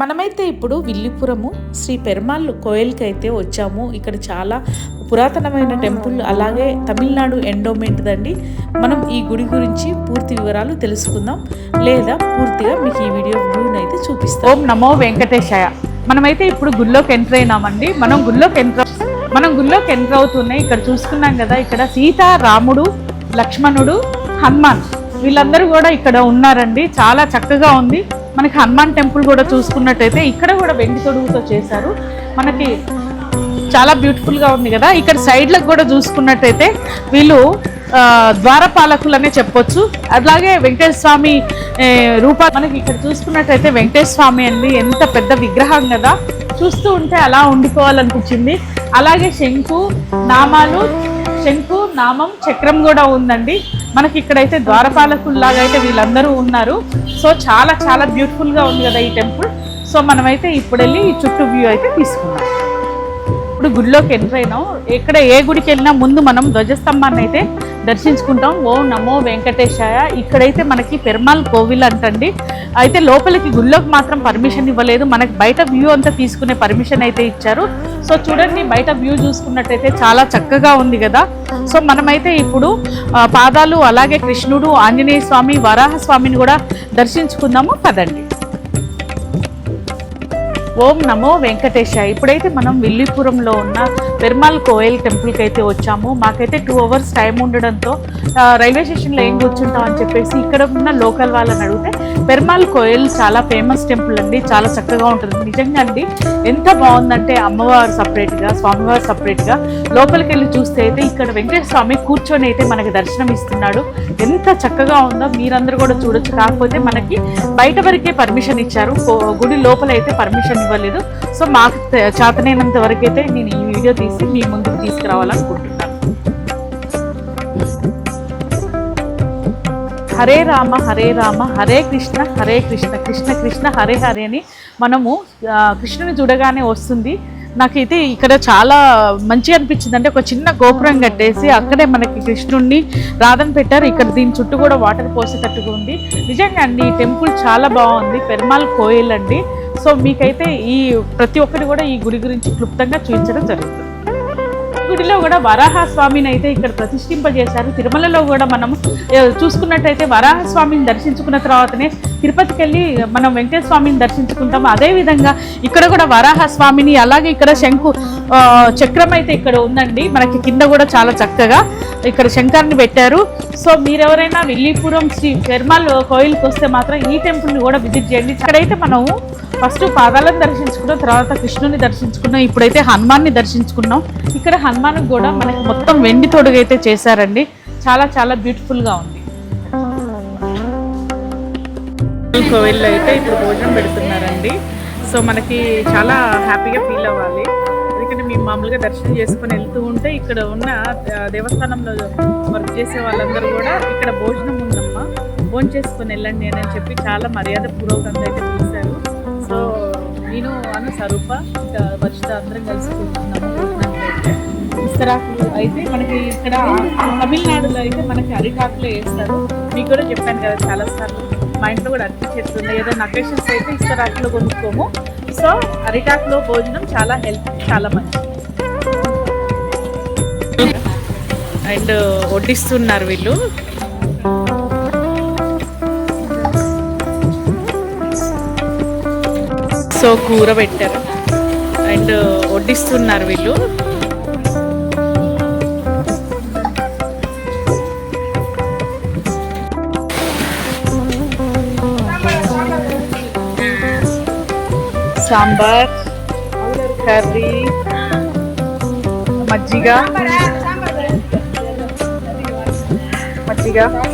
మనమైతే ఇప్పుడు విల్లిపురము శ్రీ పెరుమాళ్ళు కోయిల్కి అయితే వచ్చాము. ఇక్కడ చాలా పురాతనమైన టెంపుల్ అలాగే తమిళనాడు ఎండోమెంట్ దండి. మనం ఈ గుడి గురించి పూర్తి వివరాలు తెలుసుకుందాం. లేదా పూర్తిగా మీకు ఈ వీడియో వ్యూని అయితే చూపిస్తాం. ఓం నమో వెంకటేశాయ. మనమైతే ఇప్పుడు గుళ్ళోకి ఎంటర్ అయినామండి. మనం గుళ్ళోకి ఎంటర్ మనం గుళ్ళోకి ఎంటర్ అవుతున్నాయి ఇక్కడ చూసుకున్నాం కదా ఇక్కడ సీత రాముడు లక్ష్మణుడు హనుమాన్ వీళ్ళందరూ కూడా ఇక్కడ ఉన్నారండి. చాలా చక్కగా ఉంది. మనకి హనుమాన్ టెంపుల్ కూడా చూసుకున్నట్టయితే ఇక్కడ కూడా వెండి తొడుగుతో చేశారు. మనకి చాలా బ్యూటిఫుల్గా ఉంది కదా. ఇక్కడ సైడ్లకు కూడా చూసుకున్నట్టయితే వీళ్ళు ఆ, ద్వారపాలకులనే చెప్పొచ్చు. అలాగే వెంకటేశ్వర స్వామి రూపా మనకి ఇక్కడ చూసుకున్నట్టయితే వెంకటేశ్వర స్వామి అండి ఎంత పెద్ద విగ్రహం కదా. చూస్తూ ఉంటే అలా ఉండిపోవాలనిపించింది. అలాగే శంకు నామాలు శంకు నామం చక్రం కూడా ఉందండి. మనకి ఇక్కడైతే ద్వారపాలకుల్లాగా అయితే వీళ్ళందరూ ఉన్నారు. సో చాలా చాలా బ్యూటిఫుల్గా ఉంది కదా ఈ టెంపుల్. సో మనమైతే ఇప్పుడు వెళ్ళి చుట్టూ వ్యూ అయితే తీసుకున్నాం ఇప్పుడు గుడిలోకి ఎంటర్ అయినాం. ఎక్కడ ఏ గుడికి వెళ్ళినా ముందు మనం ధ్వజస్తంభాన్ని అయితే దర్శించుకుంటాం. ఓ నమో వెంకటేశాయ. ఇక్కడైతే మనకి పెరుమాల్ కోవిల్ అంటండి. అయితే లోపలికి గుళ్ళోకి మాత్రం పర్మిషన్ ఇవ్వలేదు. మనకి బయట వ్యూ అంతా తీసుకునే పర్మిషన్ అయితే ఇచ్చారు. సో చూడండి బయట వ్యూ చూసుకున్నట్టయితే చాలా చక్కగా ఉంది కదా. సో మనమైతే ఇప్పుడు పాదాలు అలాగే కృష్ణుడు ఆంజనేయ స్వామి వరాహ స్వామిని కూడా దర్శించుకుందాము. పదండి. ఓం నమో వెంకటేశ ఇప్పుడైతే మనం విల్లిపురంలో ఉన్న పెరుమాల్ కోయల్ టెంపుల్కి అయితే వచ్చాము. మాకైతే టూ అవర్స్ టైం ఉండడంతో రైల్వే స్టేషన్లో ఏం కూర్చుంటాం అని చెప్పేసి ఇక్కడ ఉన్న లోకల్ వాళ్ళని అడిగితే పెరుమాల్ కోయల్ చాలా ఫేమస్ టెంపుల్ అండి చాలా చక్కగా ఉంటుంది. నిజంగా అండి ఎంత బాగుందంటే అమ్మవారు సపరేట్గా స్వామివారు సపరేట్గా లోపలికి వెళ్ళి చూస్తే అయితే ఇక్కడ వెంకటేశ్వర స్వామి కూర్చొని అయితే మనకి దర్శనం ఇస్తున్నాడు. ఎంత చక్కగా ఉందో మీరందరూ కూడా చూడొచ్చు. కాకపోతే మనకి బయట వరకే పర్మిషన్ ఇచ్చారు. గుడి లోపల అయితే పర్మిషన్ ఇవ్వలేదు. సో మాకు చేతనైనంత వరకు అయితే నేను ఈ వీడియో తీసి మీ ముందుకు తీసుకురావాలనుకుంటున్నాను. హరే రామ హరే రామ హరే కృష్ణ హరే కృష్ణ కృష్ణ కృష్ణ హరే హరే అని మనము కృష్ణుని చూడగానే వస్తుంది. నాకైతే ఇక్కడ చాలా మంచిగా అనిపించింది. అంటే ఒక చిన్న గోపురం కట్టేసి అక్కడే మనకి కృష్ణుడిని రాధని పెట్టారు. ఇక్కడ దీని చుట్టూ కూడా వాటర్ పోసేటట్టుగా ఉంది. నిజంగా అండి ఈ టెంపుల్ చాలా బాగుంది. పెరుమాల్ కోయిల్ అండి. సో మీకైతే ఈ ప్రతి ఒక్కటి కూడా ఈ గుడి గురించి క్లుప్తంగా చూపించడం జరుగుతుంది. గుడిలో కూడా వరాహ స్వామిని అయితే ఇక్కడ ప్రతిష్ఠింపజేశారు. తిరుమలలో కూడా మనం చూసుకున్నట్టయితే వరాహ స్వామిని దర్శించుకున్న తర్వాతనే తిరుపతికి వెళ్ళి మనం వెంకటేశ్వమిని స్వామిని దర్శించుకుంటాం అదే విధంగా ఇక్కడ కూడా వరాహ స్వామిని అలాగే ఇక్కడ శంకు చక్రం అయితే ఇక్కడ ఉందండి. మనకి కింద కూడా చాలా చక్కగా ఇక్కడ శంకర్ని పెట్టారు. సో మీరెవరైనా విల్లీపురం శ్రీ పెరుమాల్ కోయిల్కి వస్తే మాత్రం ఈ టెంపుల్ని కూడా విజిట్ చేయండి. ఇక్కడైతే మనము ఫస్ట్ పాదాలను దర్శించుకున్నాం తర్వాత కృష్ణుని దర్శించుకున్నాం ఇప్పుడైతే హనుమాన్ని దర్శించుకున్నాం. ఇక్కడ హనుమాన్ కూడా మనకి మొత్తం వెండి తొడుగు అయితే చేశారండి. చాలా చాలా బ్యూటిఫుల్గా ఉంది కోవిల్లో అయితే ఇప్పుడు భోజనం పెడుతున్నారండి. సో మనకి చాలా హ్యాపీగా ఫీల్ అవ్వాలి. ఎందుకంటే మేము మామూలుగా దర్శనం చేసుకొని వెళ్తూ ఉంటే ఇక్కడ ఉన్న దేవస్థానంలో వర్క్ చేసే వాళ్ళందరూ కూడా ఇక్కడ భోజనం ఉందమ్మా. భోజనం చేసుకొని వెళ్ళండి అని చెప్పి చాలా మర్యాద పూర్వకంగా అయితే పిలిచారు నేను అన్న స్వరూప ఇంకా వర్షిత అందరం కలిసి అయితే ఇస్తరాకులు అయితే మనకి ఇక్కడ తమిళనాడులో అయితే మనకి అరిటాకులు వేస్తారు. మీకు కూడా చెప్పాను కదా చాలా సార్లు మా ఇంట్లో కూడా అరటి చెట్లు ఉన్నాయి. ఏదైనా అకేషన్స్ అయితే ఇస్తరాకులో కొనుక్కోము. సో అరిటాకులో భోజనం చాలా హెల్త్ చాలా మంచిది. అండ్ వడ్డిస్తున్నారు వీళ్ళు. సో కూర పెట్టారు అండ్ వడ్డిస్తున్నారు వీళ్ళు. సాంబార్ కర్రీ మజ్జిగ. మజ్జిగ.